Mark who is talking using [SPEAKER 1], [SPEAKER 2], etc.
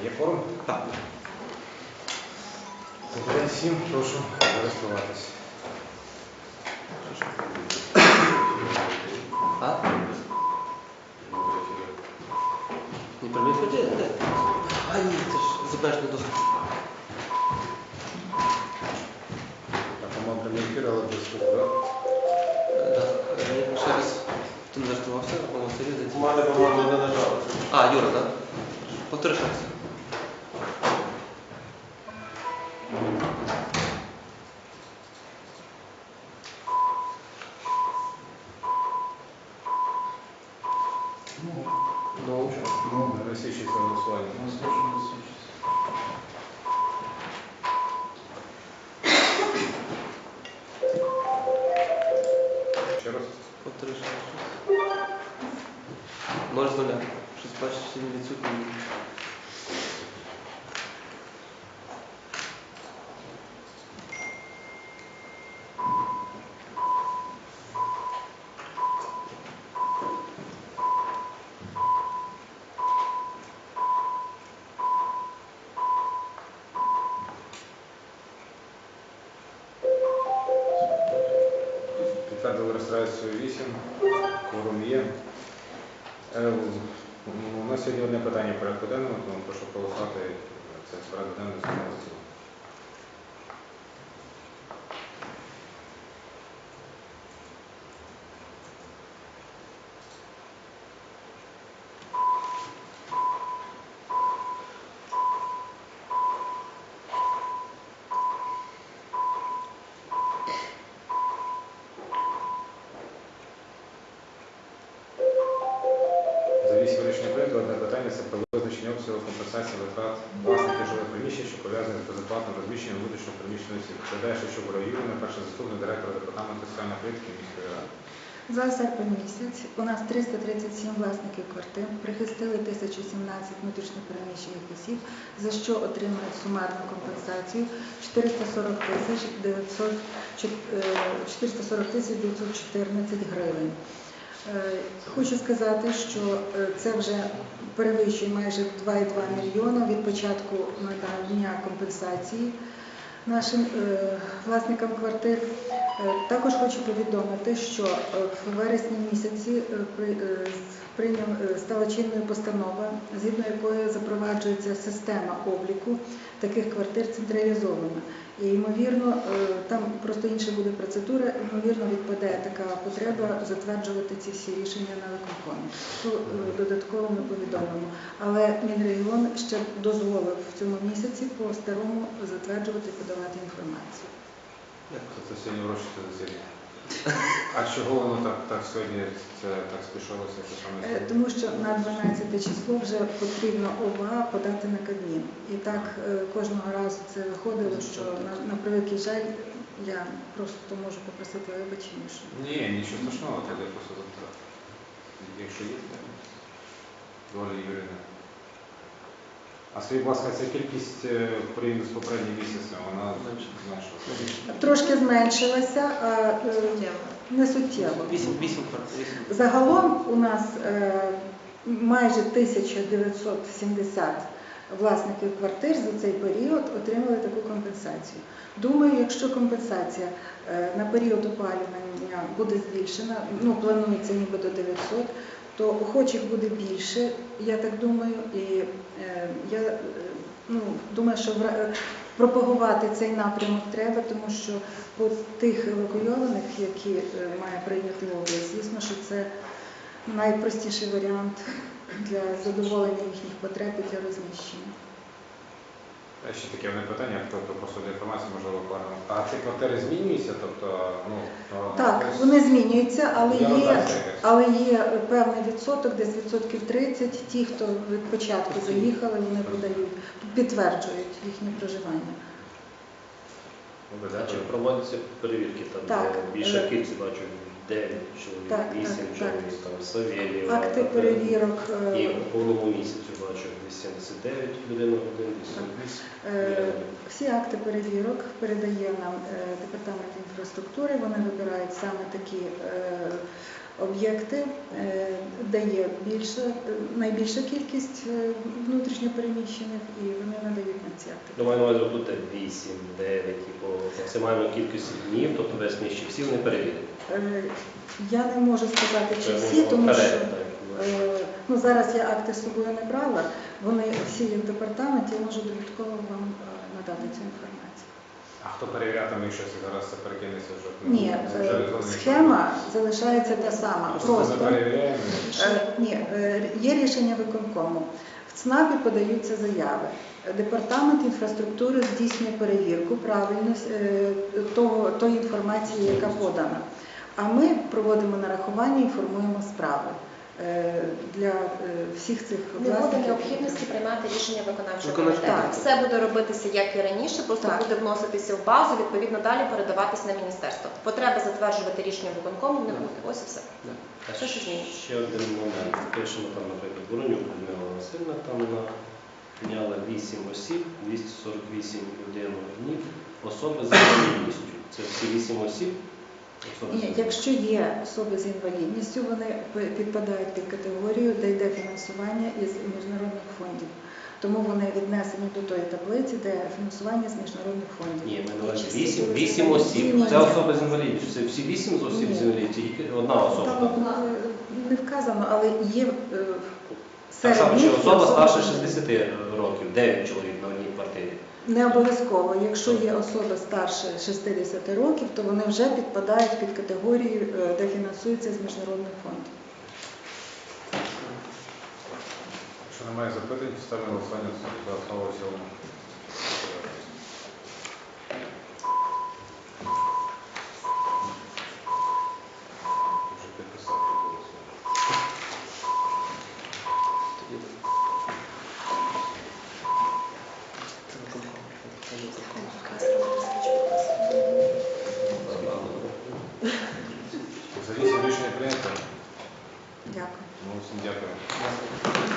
[SPEAKER 1] А є форум?
[SPEAKER 2] Так.
[SPEAKER 1] Добрий день всім, прошу зареєструватися.
[SPEAKER 2] А? Не прямий? Де? А, ні, це ж забежний доступ.
[SPEAKER 1] Так, по-моєму, прямий ефір, але без звуку, так?
[SPEAKER 2] Е. Е, Ще раз. Ти не на серії зайти?
[SPEAKER 3] У мене, по-моєму, не нажали.
[SPEAKER 2] А, Юра, так? Повтори ще раз. Ну,
[SPEAKER 1] Ну, висвічується голосування. Ще раз.
[SPEAKER 2] повтори ще раз. Ноль з нуля. Щось бачиш, всі відсутні.
[SPEAKER 1] Підтвердили реєстрацію 8, кворум є. Е, У нас сьогодні одне питання порядку денного, тому прошу голосувати це порядку денного засідання. Одне про визначення обсягу компенсації витрат власників жилих приміщень, що пов'язані з безоплатним розміщенням внутрішньо приміщеної осіб. Передає Шевчук Юріна, перший заступник директора департаменту соціальної політики міської ради.
[SPEAKER 4] За серпень місяць у нас 337 власників квартир прихистили 1017 внутрішньопереміщених осіб, за що отримають сумарну компенсацію 440 тисяч 900 е, 440 тисяч 914 гривень. Е, Хочу сказати, що е, це вже перевищує майже 2,2 мільйона від початку надання компенсації нашим е, власникам квартир. Також хочу повідомити, що в вересні місяці прийняв е, стала чинною постанова, згідно якої запроваджується система обліку таких квартир централізована. І ймовірно, е, там просто інша буде процедура, ймовірно, відпаде така потреба затверджувати ці всі рішення на виконкомі. Е, додатково ми повідомимо. Але Мінрегіон ще дозволив в цьому місяці по старому затверджувати і подавати інформацію.
[SPEAKER 1] Це, це сьогодні врочисте засідання. А чого воно так, так сьогодні це так спішалося? Що саме
[SPEAKER 4] Е. Тому що на 12 число вже потрібно ОВА подати на Кабмін. І так е, кожного разу це виходило, що на, на превеликий жаль я просто можу попросити вибачення, що
[SPEAKER 1] Ні, нічого страшного, тоді просто завтра. Якщо є, то доля Юріна. А скажіть, будь ласка, ця кількість е, порівняно з попереднім місяцем, вона зменшилася?
[SPEAKER 4] трошки зменшилася, а е, не суттєво.
[SPEAKER 2] Вісім, вісім квартир. Вісім.
[SPEAKER 4] Загалом у нас е, майже 1970 власників квартир за цей період отримали таку компенсацію. Думаю, якщо компенсація е, на період опалювання буде збільшена, ну планується ніби до 900, то охочих буде більше, я так думаю, і е, я е, ну, думаю, що пропагувати цей напрямок треба, тому що по тих евакуйованих, які е, має прийняти область, звісно, що це найпростіший варіант для задоволення їхніх потреб і для розміщення.
[SPEAKER 1] Е, Ще таке одне питання, тобто просто для інформації можливо вкладено. А ці квартири змінюються? Тобто, ну,
[SPEAKER 4] Так,
[SPEAKER 1] тобто,
[SPEAKER 4] вони змінюються, але
[SPEAKER 1] Є
[SPEAKER 4] є, але є певний відсоток, десь відсотків 30, ті, хто від початку заїхали, вони подають, підтверджують їхнє проживання.
[SPEAKER 3] Чи проводяться перевірки там,
[SPEAKER 4] Так,
[SPEAKER 3] де більша
[SPEAKER 4] е,
[SPEAKER 3] кількість бачу 9 чоловік,
[SPEAKER 4] Так,
[SPEAKER 3] 8
[SPEAKER 4] так, так.
[SPEAKER 3] чоловік, там Савєлєва.
[SPEAKER 4] Акти
[SPEAKER 3] так,
[SPEAKER 4] перевірок. е,
[SPEAKER 3] І в повному місяцю бачу 79 людей на годину, 88
[SPEAKER 4] Е. Всі акти перевірок передає нам е, департамент інфраструктури. Вони вибирають саме такі е, об'єкти, де є більша, е, найбільша кількість е, внутрішньопереміщених, і вони надають на ці акти.
[SPEAKER 3] Ну, на увазі, тут 8, 9, і по максимальної кількості днів, тобто без нижче всі вони перевірені.
[SPEAKER 4] Е, Я не можу сказати, чи всі, тому що е, ну, зараз я акти з собою не брала, вони всі є в департаменті, я можу додатково вам надати цю інформацію.
[SPEAKER 1] А хто перевірятиме, якщо зараз це перекинеться вже?
[SPEAKER 4] Ні, е,
[SPEAKER 1] електронний
[SPEAKER 4] схема залишається та сама.
[SPEAKER 1] Просто
[SPEAKER 4] Просто
[SPEAKER 1] перевіряємо.
[SPEAKER 4] Е, Ні, е, є рішення виконкому. В ЦНАПі подаються заяви. Департамент інфраструктури здійснює перевірку правильності того, тої інформації, яка подана. А ми проводимо нарахування і формуємо справи для е, всіх цих
[SPEAKER 5] Не буде необхідності приймати рішення виконавчого комітету.
[SPEAKER 4] комітету.
[SPEAKER 5] Все буде робитися як і раніше, просто
[SPEAKER 4] Так.
[SPEAKER 5] буде вноситися в базу, відповідно далі передаватись на міністерство. Потреби затверджувати рішення виконкому не буде. Ось і все.
[SPEAKER 3] А
[SPEAKER 5] Що ще зміниться?
[SPEAKER 3] Ще один момент. Пишемо там, наприклад, Воронюк Людмила Васильівна, там вона прийняла 8 осіб, 248 людей днів, особи з інвалідністю. Це всі 8 осіб.
[SPEAKER 4] Ні, якщо є особи з інвалідністю, вони підпадають під категорію, де йде фінансування із міжнародних фондів. Тому вони віднесені до тої таблиці, де фінансування з міжнародних фондів.
[SPEAKER 3] Ні, ми
[SPEAKER 5] Ні,
[SPEAKER 3] давайте
[SPEAKER 5] чи всі
[SPEAKER 3] 8,
[SPEAKER 5] були
[SPEAKER 3] 8
[SPEAKER 5] з
[SPEAKER 3] осіб. Це особи з інвалідністю. Це всі 8 з осіб з
[SPEAKER 4] Ні.
[SPEAKER 3] інвалідністю, тільки одна особа.
[SPEAKER 4] Там е, не вказано, але є е,
[SPEAKER 3] Так само,
[SPEAKER 4] серед
[SPEAKER 3] що особа старше 60 років, 9 чоловік на одній квартирі.
[SPEAKER 4] Не обов'язково. Якщо є особа старше 60 років, то вони вже підпадають під категорію, е, де фінансується з міжнародних фондів.
[SPEAKER 1] Якщо немає запитань, ставимо голосування за основу цього. цілому.
[SPEAKER 2] Це виконком.
[SPEAKER 1] За вісім рішення прийнято.
[SPEAKER 4] Дякую.
[SPEAKER 1] Ну, всім дякую.
[SPEAKER 2] Дякую.